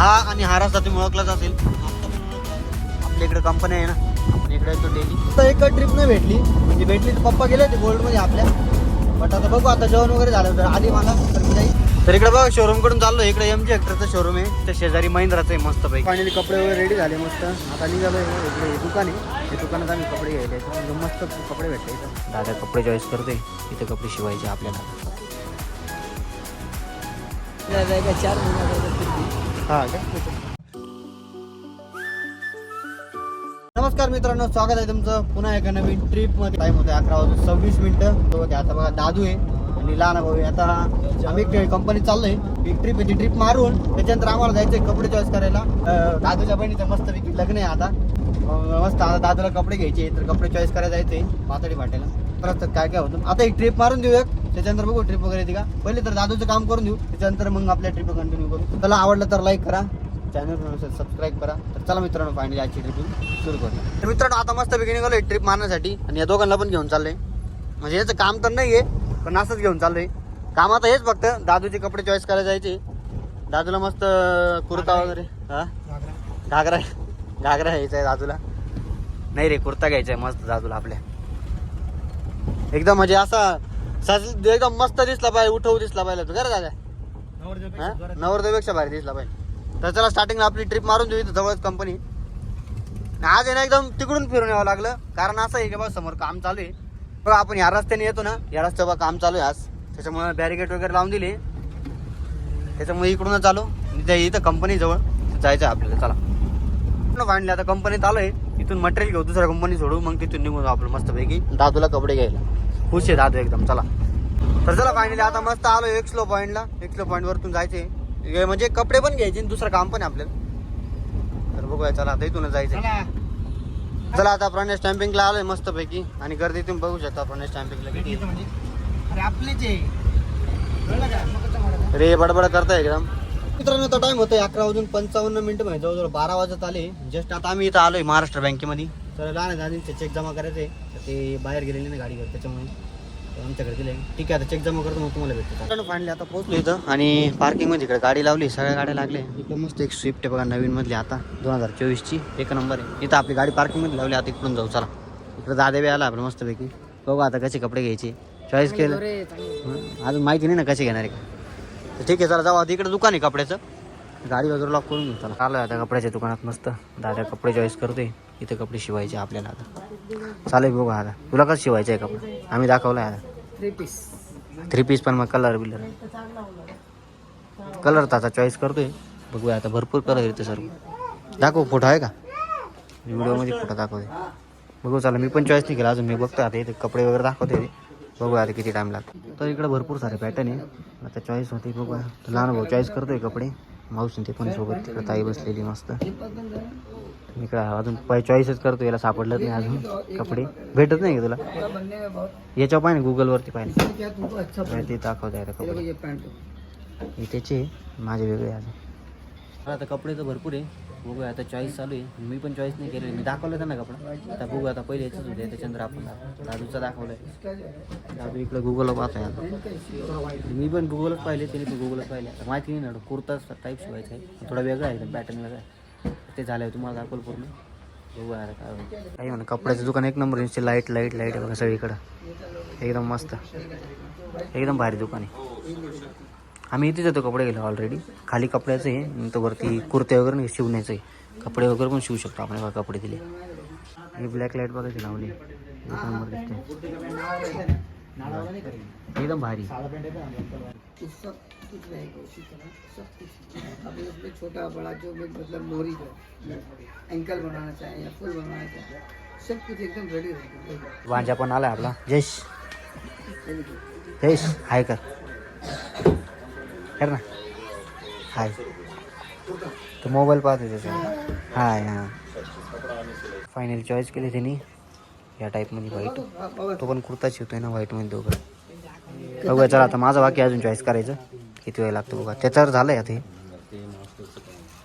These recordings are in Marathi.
हा आणि हा रस्ता तुम्ही ओळखलाच असेल. आपल्या इकडे कंपनी आहे ना. आपण इकडे येतो डेली तर एक ट्रिप नाही भेटली. म्हणजे भेटली तर पप्पा गेले होते गोल्डमध्ये आपल्या. बट आता बघू आता जेवण वगैरे झालं तर आधी मला तर मी जाईल. तर इकडे बघा शोरूमकडून चाललो इकडे एम जी हेक्टरचं शोरूम आहे. त्या शेजारी महिंद्राचं आहे मस्त पैकी फायनली कपडे वगैरे रेडी झाले मस्त. आता निघालो इकडे हे दुकान आहे. हे दुकानात आम्ही कपडे घ्यायचे आहेत. मस्त कपडे भेटले इथं. दादा कपडे चॉईस करते इथे कपडे शिवायचे आपल्याला. चार महिन्याचा हा का? नमस्कार मित्रांनो स्वागत आहे तुमचं पुन्हा एका नवीन ट्रिपमध्ये. टाइम होते अकरा वाजून सव्वीस मिनिटं. आता बघा दादू आहे आणि लहान भाऊ आहे. आता आम्ही कंपनी चाललोय. एक ट्रिप आहे ती ट्रिप मारून त्याच्यानंतर आम्हाला जायचंय कपडे चॉईस करायला. दादूच्या बहिणीचं मस्त लग्न आहे आता. मस्त आता दादूला कपडे घ्यायचे तर कपडे चॉईस करायला जायचंय. पातळी फाट्याला. परत काय काय होतं? आता एक ट्रिप मारून देऊ एक त्याच्यानंतर बघू ट्रिप वगैरे येते का? पहिले तर दादूचं काम करून देऊ त्याच्यानंतर मग आपल्या ट्रिप कंटिन्यू करू. त्याला आवडलं तर लाईक करा चॅनल सबस्क्राईब करा. तर चला मित्रांनो फायनली आजची ट्रिप सुरू करू तर मित्रांनो आता मस्त बिगिनिंग आलोय ट्रिप मारण्यासाठी. आणि या दोघांना पण घेऊन चाललंय. म्हणजे याचं काम तर नाही आहे पण असंच घेऊन चाललंय. काम आता हेच फक्त दादूचे कपडे चॉईस करायला जायचे. दादूला मस्त कुर्ता वगैरे. हा? घागरा. घागरा घ्यायचा आहे दादूला. नाही रे कुर्ता घ्यायचा आहे मस्त दादूला आपल्या. एकदम म्हणजे असा सज एकदम मस्त दिसला पाहिजे उठवू दिसला पाहिजे तू. खरं दादा? नवरदेवपेक्षा भारी दिसला पाहिजे तर चला स्टार्टिंगला आपली ट्रिप मारून देऊ इथं जवळच कंपनी आज आहे ना एकदम तिकडून फिरून यावं लागलं. कारण असं आहे की बघा समोर काम चालू आहे. बघा आपण या रस्त्याने येतो ना. या रस्त्यावर काम चालू आहे आज. त्याच्यामुळे बॅरिकेड वगैरे लावून दिले. त्याच्यामुळे आणि त्या इथं कंपनी जवळ जायचं आहे आपल्याला. चला. फायनली आता कंपनीत आलोय इथून मटेरियल घेऊ दुसऱ्या कंपनी सोडू. मग तिथून निघून आपलं मस्तपैकी. दादूला कपडे घ्यायला. खुश आहे दादू एकदम चला. तर चला फायनली आता मस्त आलो एक्सलो पॉईंटला एक्सलो पॉईंट वरतून जायचे म्हणजे कपडे पण घ्यायचे आणि दुसरं काम पण आहे आपल्याला. तर बघूया चला आता इथूनच जायचं चला. आता प्रणय स्टॅम्पिंगला आलोय मस्तपैकी. आणि गर्दी तुम्ही बघू शकता प्रणय स्टॅम्पिंगला? रे बडबड करताय एकदम. मित्रांनो आता टाइम होतोय अकरा वाजून पंचावन्न मिनिटं म्हणजे जवळजवळ बारा वाजत आले. जस्ट आता आम्ही इथं आलोय महाराष्ट्र बँकेमध्ये तर लहान दादींचे चेक जमा करायचे. तर ते बाहेर गेलेले ना गाडीवर त्याच्यामुळे आमच्याकडे दिले ठीक आहे आता चेक जमा करतो मग तुम्हाला भेटतो. फायनली आता पोहोचलो इथं आणि पार्किंगमध्ये इकडे गाडी लावली सगळ्या गाड्या लागल्या. इकडे मस्त एक स्विफ्ट आहे बघा नवीन मधली आता दोन हजार चोवीसची. एक नंबर आहे. इथं आपली गाडी पार्किंगमध्ये लावली आता इकडून जाऊ चला. इकडे दादेबी आला आपण मस्तपैकी. बघू आता कसे कपडे घ्यायचे. चॉईस केलं. अजून माहिती नाही ना कसे घेणार आहे. का ठीक आहे चला जाऊ आता इकडे दुकान आहे कपड्याचं. गाडी वगैरे लॉक करून घेऊ चला. आलो आता कपड्याच्या दुकानात मस्त. दादा कपडे चॉईस करतोय. इथे कपडे शिवायचे आपल्याला आता. चालेल बघू आता. तुला कसं शिवायचं आहे कपडे? आम्ही दाखवलं आता. Three piece. थ्री पीस पण मग कलर बिलर. कलर त्याचा चॉईस करतोय. बघूया आता भरपूर कलर येते सर्व. दाखव फोटो आहे का? व्हिडिओमध्ये फोटो दाखवते बघू चला मी पण चॉईस नाही केला. अजून मी बघतो आता इथे कपडे वगैरे दाखवते बघूया आता किती टाइम लागतो. तर इकडे भरपूर सारे पॅटर्न आहे. आता चॉईस होते बघूया. तर लहान भाऊ चॉईस करतोय कपडे. मावशी ते पण सोबत. तिकडे ताई बसलेली मस्त. इकडे अजून पाय चॉईसच करतो याला सापडलं नाही अजून कपडे. भेटत नाही का तुला? याच्यावर पाहिजे गुगलवरती पाहिजे ते दाखवते आता कपडे. हे त्याचे माझे वेगळे अजून. आता कपडे तर भरपूर आहे. बघूया आता चॉईस चालू आहे. मी पण चॉईस नाही केलेली. मी दाखवलं त्यांना कपडा. आता बघू आता पहिले याचंच होते. त्याच्यानंतर आपण दादूचा दाखवलं आहे इसका जो दादू इकडे गुगलला पाहतोय आता. मी पण गुगलच पाहिले त्याने पण गुगलच पाहिले. आता माहिती नाही ना कुर्ताच टाईप शिवायचा आहे. थोडा वेगळा आहे पॅटर्न वेगळा आहे. ते झालं आहे तुम्हाला दाखवलं पूर्ण. बघू यार काय होतं. काही म्हणा कपड्याचं दुकान एक नंबर नुसते लाइट लाइट लाइट आहे बघा सगळीकडं. एकदम मस्त. एकदम भारी दुकान आहे. आम्ही इथे येतो कपडे गेलो ऑलरेडी खाली कपड्याचं आहे नंतर वरती कुर्ते वगैरे नाही शिवण्याचं आहे. कपडे वगैरे पण शिवू शकतो आपण बघा कपडे दिले. आणि ब्लॅक लाइट बघायची लावली. एक नंबर दिसते एकदम भारी. सब कुछ रहेगा उसी तरह सब कुछ. अब इसमें छोटा बड़ा जो भी मतलब मोरी का एंकल बनाना चाहे या फुल बनाना चाहे सब कुछ एकदम रेडी रहेगा वांजा पण आलाय आपला. जयश. जयश हाय कर. कर ना. हाय. तो मोबाईल पाहतो त्याचा हाय हां फायनल चॉईस केली त्यांनी. या टाईपमध्ये व्हाईट तो पण कुर्ता शिवतोय ना व्हाईटमध्ये दोघं. बघूया चला आता माझं बाकी अजून चॉईस करायचं. किती वेळ लागतो बघा. त्याच्यावर झालंय आता हे.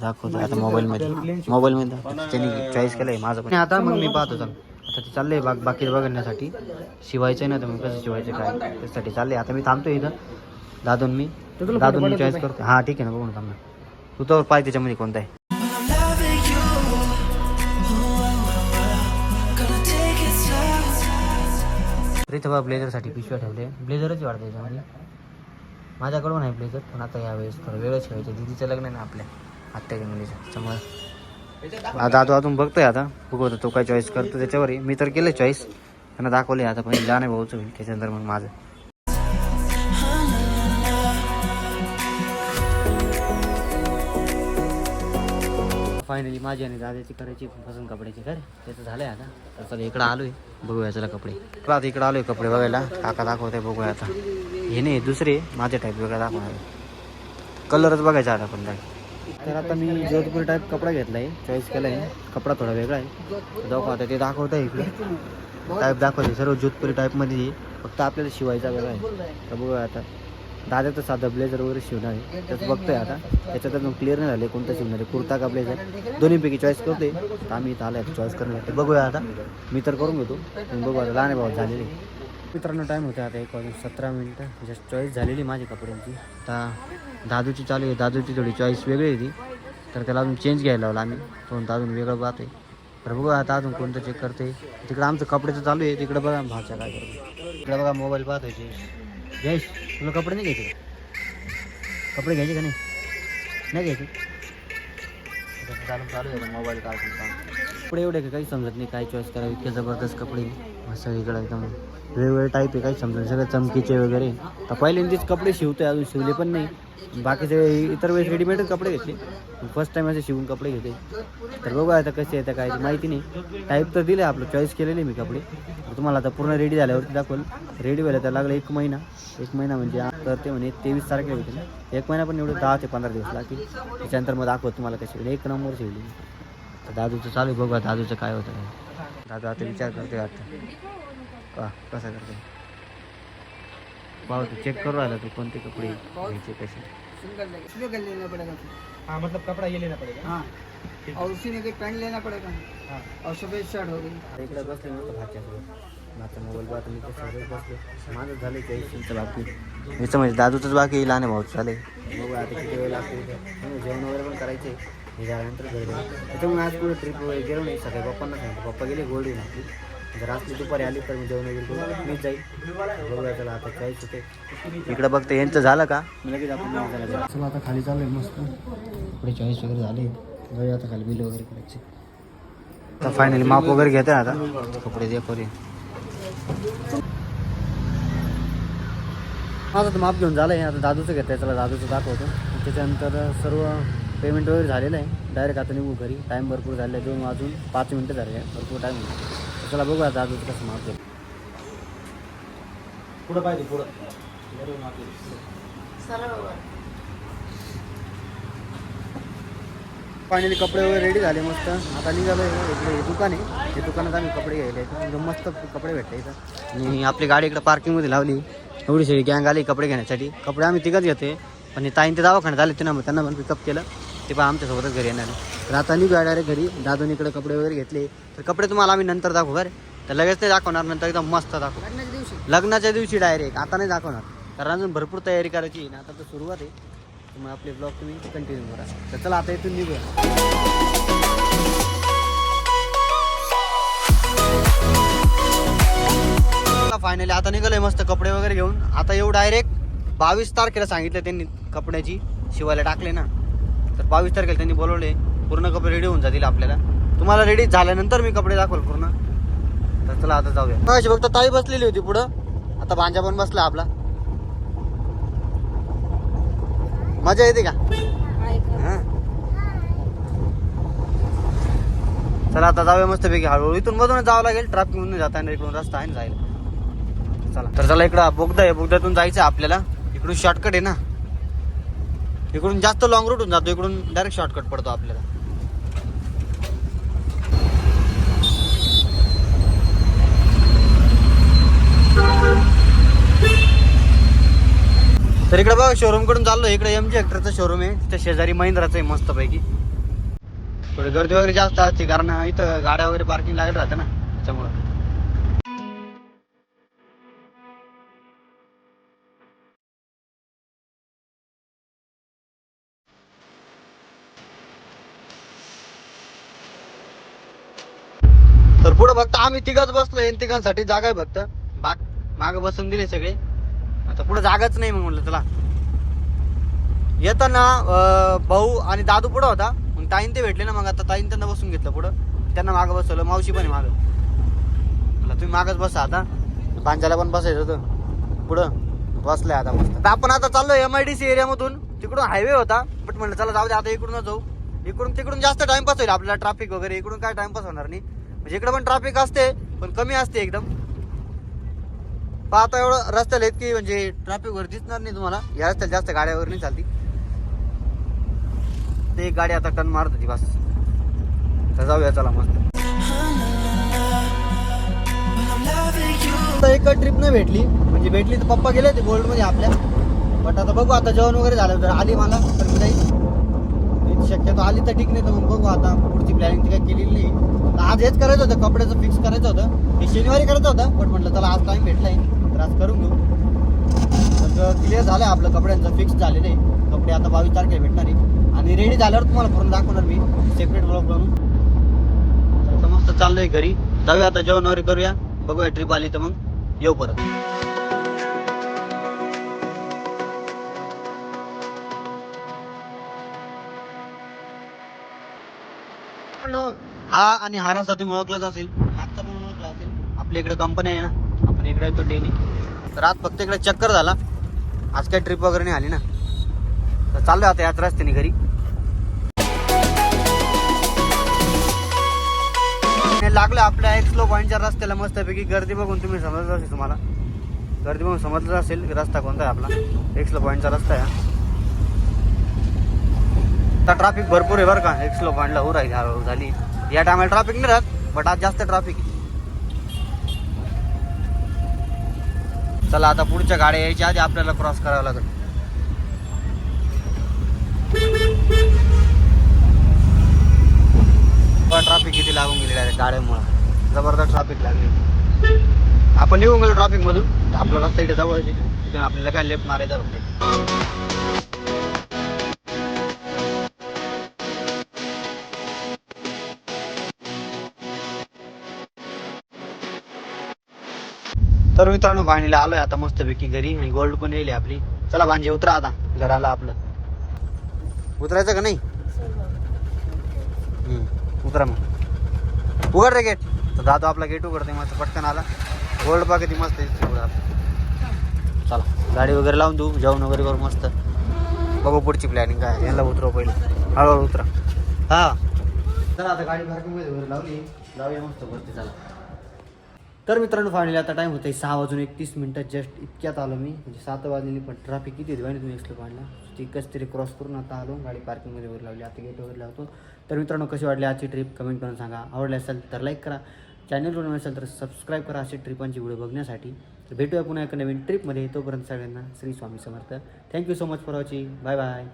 दाखवतो आता मोबाईलमध्ये मोबाईलमध्ये त्यांनी चॉईस केलंय माझं पण. आता मग मी पाहतो चल. आता ते चाललंय बाग बाकी बघण्यासाठी. शिवायचं आहे ना तर मग कसं शिवायचं काय? त्यासाठी चाललंय. आता मी थांबतोय इथं. दादून मी. दादून मी चॉईस करतो हां ठीक आहे ना बघून थांब ना तू तर पाय त्याच्यामध्ये कोणता आहे? इथं बघा ब्लेझरसाठी पिशव्या ठेवले. ब्लेझरच वाढतं त्याच्यामध्ये माझ्याकडून आहे ब्लेझर पण आता यावेळेस थोडं वेळच ठेवायचं. दिदीचं लग्न आहे ना आपल्या आत्याच्या मुलीचं. त्याच्यामुळे आता आता अजून बघतोय आता. बघू तो काय चॉईस करतो त्याच्यावर मी तर केलं चॉईस त्यांना दाखवले आता पण जाणे आहे भाऊचं होईल. त्याच्यानंतर मग माझं. फायनली माझी आणि दादाची करायची पसंत कपड्याची काय त्याचं झालंय आता. तर चला इकडं आलोय. बघूया चला कपडे. तर आता इकडं आलोय कपडे बघायला. काका दाखवते बघूया आता. हे नाही दुसरे माझे टाईप वेगळा दाखवणार कलरच बघायचा आता पण काय तर आता मी जोधपूर टाईप कपडा घेतलाय. चॉईस केलाय. कपडा थोडा वेगळा आहे. दाखव आता ते दाखवत आहे इकडे. टाईप दाखवते सर्व जोधपुरी टाईपमध्ये फक्त आपल्याला शिवायचा वेगळा आहे. तर बघूया आता. दादा तर साधा ब्लेझर वगैरे शिवणार आहे. त्याच बघतोय आता. त्याच्यात अजून क्लिअर नाही झाले कोणतं शिवणार आहे. कुर्ता का ब्लेझर दोन्हीपैकी चॉईस करतोय. तर आम्ही इथं आलाय चॉईस करणार बघूया आता. मी तर करून घेतो. पण बघू आता लहान भाऊ झालेले. मित्रांनो टाईम होता आता एक वाजून सतरा मिनटं. जस्ट चॉईस झालेली माझी कपड्यांची. आता दादूची चालू आहे. दादूची थोडी चॉईस वेगळी आहे ती. तर त्याला अजून चेंज घ्यायला लावला आम्ही. तो अजून वेगळं आहे तर बघू आता अजून कोणतं चेक करते तिकडं आमचं कपड्याचं चालू आहे. तिकडं बघा भाषा काय करतो इकडे बघा मोबाईल पाहत आहे जयेश तुला कपडे नाही घ्यायचे का? कपडे घ्यायचे का नाही? नाही घ्यायचे. चालू चालू आहे मोबाईल काढून कपडे एवढे काही समजत नाही काय चॉईस करावी इतके जबरदस्त कपडे सगळीकडे एकदम. वेगवेगळे टाईप आहे काही समजा सगळं सगळे चमकीचे वगैरे. तर पहिल्यांदाच कपडे शिवतोय अजून शिवले पण नाही. बाकीचे इतर वेळेस रेडीमेडच कपडे घेतले. फर्स्ट टाईम असे शिवून कपडे घेते तर बघू आता कसे येतं काय माहिती नाही. टाईप तर दिलं आपलं चॉईस केलेले मी कपडे. तुम्हाला आता पूर्ण रेडी झाल्यावरती दाखवल. रेडी व्हायला तर लागलं एक महिना. एक महिना म्हणजे तर ते म्हणे तेवीस तारखेला होते ना. एक महिना पण एवढं दहा ते पंधरा दिवस लागतील. त्याच्यानंतर मग दाखवत तुम्हाला कशी एक नंबर शिवली. तर दादूचं चालू आहे बघू दादूचं काय होतं. दादू आता विचार करते वाटतं का कसं करते? पाहू तू चेक करू राहिला तू कोणते कपडे घ्यायचे कसे? सिंगल लेग इसमें कर लेना पड़ेगा फिर हाँ मतलब कपड़ा ये लेना पड़ेगा हाँ. और उसी में कोई पैंट लेना पड़ेगा हाँ. और सफेद शर्ट गई इकडे बसले मस्त भाच्यासोबत. माझा मोबाईल पाहतो मी त्याच्यावर बसलो. माझं झालं काही तुमचं बाकी. याचं म्हणजे दादूचंच बाकी लहान आहे भाऊच चालेल बघू आता किती वेळ लागतो इथं. मग जेवण वगैरे पण करायचे हे झाल्यानंतर घरी जाऊ. त्याच्यामुळे आज पुढे ट्रिप वगैरे गेलो नाही सकाळी पप्पांना सांगतो पप्पा गेले गोल्डी आपली. जर असली दुपारी आली तर मी जेवण वगैरे मीच जाईल. बघूया चला आता चॉईस होते इकडे बघते यांचं झालं का? मी लगेच आपण चला आता खाली चालू आहे मस्त. पुढे चॉईस वगैरे झाली. जाऊया आता खाली बिल वगैरे करायचे. आता फायनली माप वगैरे घेते आता. कपडे दे करूया माझं तर माप घेऊन झालं आहे आता दादूचं घेतं आहे चला दादूचं दाखवतो. त्याच्यानंतर सर्व पेमेंट वगैरे झालेलं आहे. डायरेक्ट आता निघू घरी. टाईम भरपूर झाले आहे. दोन वाजून पाच मिनटं झाले. आहे भरपूर टाईम तर चला बघूया दादूचं कसं माप घेतो पुढं पाहिजे पुढं. फायनली कपडे वगैरे रेडी झाले मस्त. आता निघालो इकडे हे दुकान आहे. ते दुकानात आम्ही कपडे घ्यायला एकदम मस्त कपडे भेटते इथं. आणि आपली गाडी इकडे पार्किंगमध्ये लावली. एवढी सगळी गँग आली कपडे घेण्यासाठी. कपडे आम्ही तिघच घेते पण हे ताईन ते दवाखान्यात आले त्यांना त्यांना पण पिकअप केलं. ते पण आमच्यासोबतच घरी येणार. तर आता निघूया डायरेक्ट घरी दादून इकडे कपडे वगैरे घेतले. तर कपडे तुम्हाला आम्ही नंतर दाखवू बरं. तर लगेच नाही दाखवणार नंतर एकदम मस्त दाखवू. लग्नाच्या दिवशी? लग्नाच्या दिवशी डायरेक्ट आता नाही दाखवणार. कारण अजून भरपूर तयारी करायची आहे ना आता तर सुरुवात आहे. त्यामुळे आपले ब्लॉग तुम्ही कंटिन्यू करा. तर चला आता इथून निघूया. फायनली आता निघालोय मस्त कपडे वगैरे घेऊन. आता येऊ डायरेक्ट बावीस तारखेला सांगितलं त्यांनी कपड्याची. शिवायला टाकले ना. तर बावीस तारखेला त्यांनी बोलवले. पूर्ण कपडे रेडी होऊन जातील आपल्याला. तुम्हाला रेडी झाल्यानंतर मी कपडे दाखवल पूर्ण. तर चला आता जाऊया. अशी फक्त ताई बसलेली होती पुढं. आता भांजा पण बसला आपला. मजा येते का? हा. चला आता जाऊया मस्त पैकी हळूहळू. इथून मधूनच जावं लागेल ट्रॅफिक मधून जाता येणार इकडून रस्ता आहे ना जायला. चला तर चला इकडं बोगदा आहे. बोगद्यातून जायचं आहे आपल्याला. इकडून शॉर्टकट आहे ना. इकडून जास्त लॉंग रूट होऊन जातो. इकडून डायरेक्ट शॉर्टकट पडतो आपल्याला. तर इकडे बघा शोरूमकडून चाललो इकडे एम जी हेक्टरचा शोरूम आहे. तिथे शेजारी महिंद्राचं आहे मस्तपैकी. थोडी गर्दी वगैरे जास्त असते कारण इथं गाड्या वगैरे पार्किंग लागत राहते ना त्याच्यामुळं. तर पुढे फक्त आम्ही तिघच बसलोय तिघांसाठी जागा आहे फक्त. बाग माग बसून दिले सगळे. आता पुढे जागाच नाही मग म्हणलं चला. येताना भाऊ आणि दादू पुढं होता. मग ताईन ते भेटले ना मग आता ताईन त्यांना बसून घेतलं पुढं. त्यांना मागं बसवलं मावशी पण मागं. म्हणलं तुम्ही मागच बसा आता. पांचाला पण बसायचं होतं. पुढं बसलंय आता मस्त. आता आपण आता चाललो एम आय डी सी एरियामधून तिकडून हायवे होता. बट म्हणलं चला जाऊ दे आता इकडूनच जाऊ. इकडून तिकडून जास्त टाइमपास होईल आपल्याला ट्रॅफिक वगैरे. इकडून काय टाइमपास होणार नाही. म्हणजे इकडे पण ट्रॅफिक असते पण कमी असते एकदम. पाहता एवढं रस्त्याला इतकी म्हणजे ट्रॅफिकवर दिसणार नाही तुम्हाला. या रस्त्याला जास्त गाड्यावर नाही चालती. ते एक गाडी आता टन मारत होती बस. तर जाऊया चला मस्त. एक ट्रिप नाही भेटली. म्हणजे भेटली तर पप्पा गेले ते गोल्डमध्ये आपल्या. बट आता बघू आता जेवण वगैरे झालं तर आली मला तर मी जाईल. नाही शक्यतो आली तर ठीक नाही तर मग बघू आता. पुढची प्लॅनिंग ती काय केलेली नाही. आज हेच करायचं होतं कपड्याचं फिक्स करायचं होतं. हे शनिवारी करायचं होतं पण म्हटलं चला आज टाइम भेटलाय. त्रास करून घेऊ. तर क्लिअर झालं आहे आपलं कपड्यांचं फिक्स झाले नाही. कपडे आता बावीस तारखेला भेटणार आहे आणि रेडी झाल्यावर तुम्हाला पूर्ण दाखवणार मी सेपरेट ब्लॉग बनवून. तर आता मस्त चाललोय घरी. जाऊया आता जेवण वगैरे करूया. बघूया ट्रिप आली तर मग. येऊ परत. हा आणि हा रस्ता तुम्ही ओळखलाच असेल. आजचा पण ओळखला असेल. आपल्या इकडे कंपनी आहे ना. आपण इकडे येतो डेली तर आज फक्त इकडे चक्कर झाला. आज काही ट्रिप वगैरे नाही आली ना. तर चाललो आता याच रस्त्याने घरी. लागलं आपल्या एक्सलो पॉईंटच्या रस्त्याला मस्तपैकी गर्दी बघून तुम्ही समजलं असेल तुम्हाला. गर्दी बघून समजलं असेल की रस्ता कोणता आहे आपला. एक्सलो पॉईंटचा रस्ता आहे आता ट्रॅफिक भरपूर आहे बरं का. एक्सलो पॉईंटला हो राहील झाली. या टायमाला ट्रॅफिक नाही राहत बट आज जास्त ट्रॅफिक चला आता पुढच्या गाड्या यायच्या आधी आपल्याला क्रॉस करावं लागेल. ट्रॅफिक किती लागून गेली डायरेक्ट गाड्यामुळं. जबरदस्त ट्रॅफिक लागली. आपण निघून गेलो ट्रॅफिक मधून. आपला रस्ता इथे जवळ आहे. आपल्याला काय लेफ्ट मारायचा तर मित्रांनो भाणीला आलोय आता मस्तपैकी घरी. आणि गोल्ड पण येईल आपली. चला भांजे उतरा आता. घराला आपलं. उतरायचं का नाही? उतरा मग. उघड रे गेट तर दादू आपला गेट उघडते मस्त पटकन आला. गोल्ड बा ती मस्त चला गाडी वगैरे लावून देऊ. जेवण वगैरे करू मस्त. बघू पुढची प्लॅनिंग काय यांना उतरव पहिले. हळूहळू उतरा. हा. चला आता गाडी पार्किंग वगैरे लावली. जाऊया मस्त वरती. चला. तर मित्रांनो फायनली आता टाईम होता सहा वाजून एकतीस मिनटं. जस्ट इतक्यात आलो मी. म्हणजे सात वाजलेली पण ट्रॅफिक किती होती तुम्ही एक्सलो पाहिला तिकच तरी क्रॉस करून आता आलो. गाडी पार्किंगमध्ये वगैरे लावली. आता गेट वगैरे लावतो. तर मित्रांनो कशी वाटली आजची ट्रिप कमेंट करून सांगा. आवडली असेल तर लाईक करा. चॅनलवर नवीन असेल तर सबस्क्राईब करा अशी ट्रिपांची व्हिडिओ बघण्यासाठी. तर भेटूया पुन्हा एका नवीन ट्रिपमध्ये तोपर्यंत सगळ्यांना Shri Swami Samarth. Thank you so much for watching bye bye